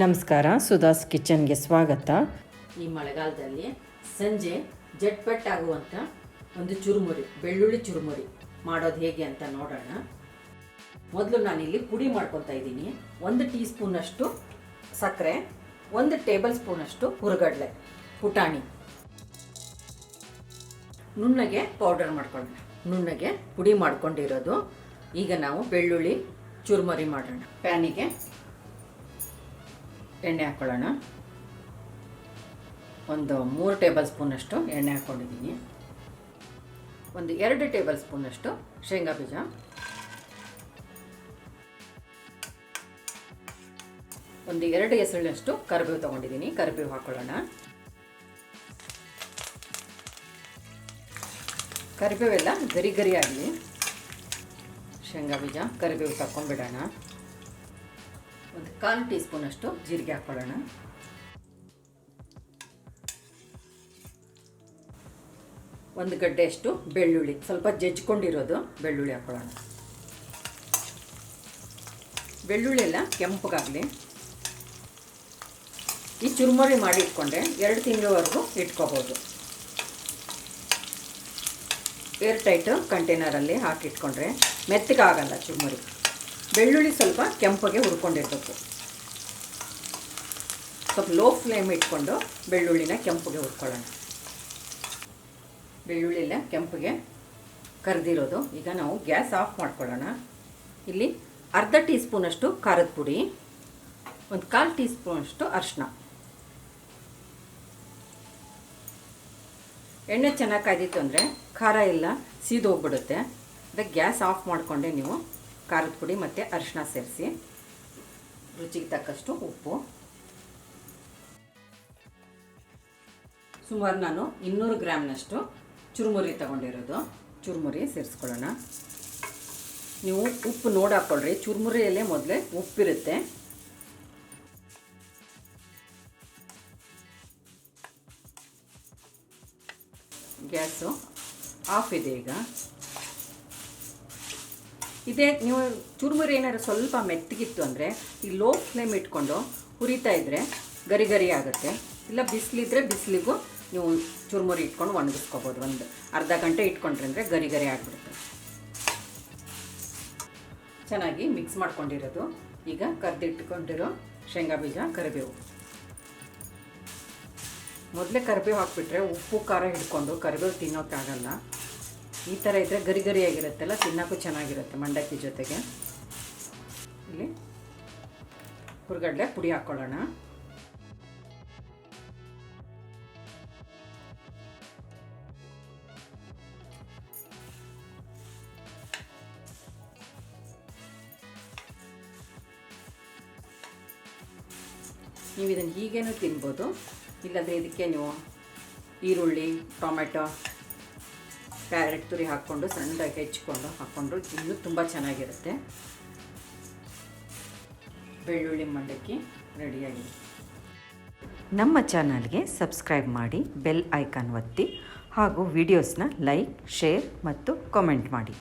ನಮಸ್ಕಾರ ಸುಧಾಸ್ ಕಿಚನ್ಗೆ ಸ್ವಾಗತ. ಈ ಮಳೆಗಾಲದಲ್ಲಿ ಸಂಜೆ ಜಟ್ಪಟ್ ಆಗುವಂಥ ಒಂದು ಚುರುಮುರಿ, ಬೆಳ್ಳುಳ್ಳಿ ಚುರುಮುರಿ ಮಾಡೋದು ಹೇಗೆ ಅಂತ ನೋಡೋಣ. ಮೊದಲು ನಾನಿಲ್ಲಿ ಪುಡಿ ಮಾಡ್ಕೊತಾ ಇದ್ದೀನಿ. ಒಂದು ಟೀ ಸ್ಪೂನಷ್ಟು ಸಕ್ಕರೆ, ಒಂದು ಟೇಬಲ್ ಸ್ಪೂನಷ್ಟು ಹುರುಗಡ್ಲೆ, ಪುಟಾಣಿ. ನುಣ್ಣಗೆ ಪೌಡರ್ ಮಾಡ್ಕೊಳ್ಳೋಣ. ನುಣ್ಣಗೆ ಪುಡಿ ಮಾಡ್ಕೊಂಡಿರೋದು. ಈಗ ನಾವು ಬೆಳ್ಳುಳ್ಳಿ ಚುರುಮುರಿ ಮಾಡೋಣ. ಪ್ಯಾನಿಗೆ ಎಣ್ಣೆ ಹಾಕ್ಕೊಳ್ಳೋಣ ಒಂದು ಮೂರು ಟೇಬಲ್ ಸ್ಪೂನಷ್ಟು ಎಣ್ಣೆ ಹಾಕ್ಕೊಂಡಿದ್ದೀನಿ ಒಂದು ಎರಡು ಟೇಬಲ್ ಸ್ಪೂನಷ್ಟು ಶೇಂಗಾ ಬೀಜ. ಒಂದು ಎರಡು ಹೆಸರಿನಷ್ಟು ಕರಿಬೇವು ತೊಗೊಂಡಿದ್ದೀನಿ. ಕರಿಬೇವು ಹಾಕ್ಕೊಳ್ಳೋಣ ಕರಿಬೇವೆಲ್ಲ ಗರಿ ಗರಿ ಆಗಲಿ ಶೇಂಗಾ ಬೀಜ, ಕರಿಬೇವು ತಗೊಂಡ್ಬಿಡೋಣ ಒಂದು ಕಾಲು ಟೀ ಸ್ಪೂನಷ್ಟು ಜೀರಿಗೆ ಹಾಕ್ಕೊಳ್ಳೋಣ. ಒಂದು ಗಡ್ಡೆಯಷ್ಟು ಬೆಳ್ಳುಳ್ಳಿ, ಸ್ವಲ್ಪ ಜಜ್ಜಿಕೊಂಡಿರೋದು ಬೆಳ್ಳುಳ್ಳಿ ಹಾಕ್ಕೊಳ್ಳೋಣ. ಬೆಳ್ಳುಳ್ಳಿ ಎಲ್ಲ ಕೆಂಪಗಾಗಲಿ. ಈ ಚುರುಮುರಿ ಮಾಡಿ ಇಟ್ಕೊಂಡೆ, ಎರಡು ತಿಂಗಳವರೆಗೂ ಇಟ್ಕೋಬೋದು. ಏರ್ ಟೈಟ್ ಕಂಟೈನರಲ್ಲಿ ಹಾಕಿಟ್ಕೊಂಡ್ರೆ ಮೆತ್ತಗಾಗಲ್ಲ ಚುರುಮುರಿ. ಬೆಳ್ಳುಳ್ಳಿ ಸ್ವಲ್ಪ ಕೆಂಪಗೆ ಹುರ್ಕೊಂಡಿರ್ಬೇಕು. ಸ್ವಲ್ಪ ಲೋ ಫ್ಲೇಮ್ ಇಟ್ಕೊಂಡು ಬೆಳ್ಳುಳ್ಳಿನ ಕೆಂಪಗೆ ಹುರ್ಕೊಳ್ಳೋಣ. ಬೆಳ್ಳುಳ್ಳಿ ಎಲ್ಲ ಕೆಂಪಗೆ ಕರೆದಿರೋದು. ಈಗ ನಾವು ಗ್ಯಾಸ್ ಆಫ್ ಮಾಡ್ಕೊಳ್ಳೋಣ. ಇಲ್ಲಿ ಅರ್ಧ ಟೀ ಸ್ಪೂನಷ್ಟು ಖಾರದ ಪುಡಿ, ಒಂದು ಕಾಲು ಟೀ ಸ್ಪೂನಷ್ಟು ಅರಿಶಿನ ಎಣ್ಣೆ ಚೆನ್ನಾಗಿ ಕಾಯ್ದಿತ್ತು ಅಂದರೆ ಖಾರ ಎಲ್ಲ ಸೀದೋಗ್ಬಿಡುತ್ತೆ. ಅದಕ್ಕೆ ಗ್ಯಾಸ್ ಆಫ್ ಮಾಡಿಕೊಂಡೆ ನೀವು ಖಾರದ ಪುಡಿ ಮತ್ತು ಅರಿಶಿನ ಸೇರಿಸಿ. ರುಚಿಗೆ ತಕ್ಕಷ್ಟು ಉಪ್ಪು. ಸುಮಾರು ನಾನು ಇನ್ನೂರು ಗ್ರಾಮ್ನಷ್ಟು ಚುರುಮುರಿ ತಗೊಂಡಿರೋದು. ಚುರುಮುರಿ ಸೇರಿಸ್ಕೊಳ್ಳೋಣ. ನೀವು ಉಪ್ಪು ನೋಡಿ ಚುರುಮುರಿಯಲ್ಲೇ ಮೊದಲೇ ಉಪ್ಪಿರುತ್ತೆ. ಗ್ಯಾಸು ಆಫ್ ಇದೆ ಈಗ. ಇದೇ, ನೀವು ಚುರುಮುರಿ ಏನಾದ್ರು ಸ್ವಲ್ಪ ಮೆತ್ತಗಿತ್ತು ಅಂದರೆ ಈ ಲೋ ಫ್ಲೇಮ್ ಇಟ್ಕೊಂಡು ಹುರಿತಾ ಇದ್ದರೆ ಗರಿ ಗರಿ ಆಗುತ್ತೆ. ಇಲ್ಲ ಬಿಸಿಲಿದ್ರೆ ಬಿಸಿಲಿಗೂ ನೀವು ಚುರುಮುರಿ ಇಟ್ಕೊಂಡು ಒಣಗಿಸ್ಕೋಬೋದು. ಒಂದು ಅರ್ಧ ಗಂಟೆ ಇಟ್ಕೊಂಡ್ರೆ ಅಂದರೆ ಗರಿ ಗರಿ ಆಗಿಬಿಡುತ್ತೆ. ಚೆನ್ನಾಗಿ ಮಿಕ್ಸ್ ಮಾಡ್ಕೊಂಡಿರೋದು. ಈಗ ಕರೆದಿಟ್ಕೊಂಡಿರೋ ಶೇಂಗಾ ಬೀಜ, ಕರಿಬೇವು. ಮೊದಲೇ ಕರಿಬೇವು ಹಾಕಿಬಿಟ್ರೆ ಉಪ್ಪು, ಖಾರ ಹಿಡ್ಕೊಂಡು ಕರಿಬೇವು ತಿನ್ನೋಕ್ಕಾಗಲ್ಲ ಈ ಥರ ಇದ್ದರೆ ಗರಿ ಗರಿಯಾಗಿರುತ್ತಲ್ಲ ತಿನ್ನೋಕ್ಕೂ ಚೆನ್ನಾಗಿರುತ್ತೆ ಮಂಡಕ್ಕಿ ಜೊತೆಗೆ. ಇಲ್ಲಿ ಹುರ್ಗಡ್ಲೆ ಪುಡಿ ಹಾಕ್ಕೊಳ್ಳೋಣ ನೀವು ಇದನ್ನು ಹೀಗೇನೂ ತಿನ್ಬೋದು, ಇಲ್ಲಾಂದರೆ ಇದಕ್ಕೆ ನೀವು ಈರುಳ್ಳಿ, ಟೊಮೆಟೊ ಕ್ಯಾರೆಟ್ ತುರಿ ಹಾಕ್ಕೊಂಡು ಸಣ್ಣದಾಗಿ ಹೆಚ್ಚಿಕೊಂಡು ಹಾಕ್ಕೊಂಡ್ರು ಇನ್ನೂ ತುಂಬ ಚೆನ್ನಾಗಿರುತ್ತೆ. ಬೆಳ್ಳುಳ್ಳಿ ಮಂಡಕ್ಕಿ ರೆಡಿಯಾಗಿದೆ. ನಮ್ಮ ಚಾನಲ್ಗೆ ಸಬ್ಸ್ಕ್ರೈಬ್ ಮಾಡಿ ಬೆಲ್ ಐಕಾನ್ ಒತ್ತಿ ಹಾಗೂ ವಿಡಿಯೋಸ್ನ ಲೈಕ್, ಶೇರ್ ಮತ್ತು ಕಾಮೆಂಟ್ ಮಾಡಿ.